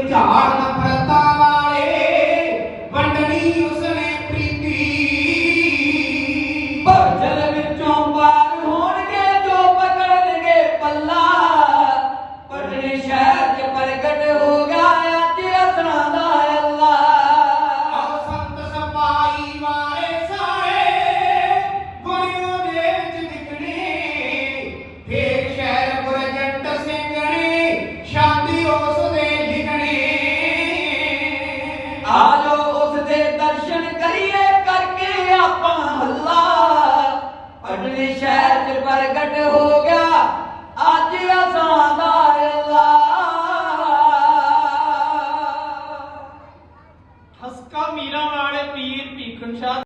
चार नफरता ਆਜੋ ਉਸ ਦੇ ਦਰਸ਼ਨ ਕਰੀਏ ਕਰਕੇ ਆਪਾਂ ਹੱਲਾ। ਅਗਲੇ ਸ਼ਹਿਰ ਚ ਪ੍ਰਗਟ ਹੋ ਗਿਆ, ਅੱਜ ਅਸਾਂ ਦਾ ਅੱਲਾ। ਹਸਕਾ ਮੀਰਾ ਵਾਲੇ ਪੀਰ ਭੀਖਣ ਸ਼ਾਹ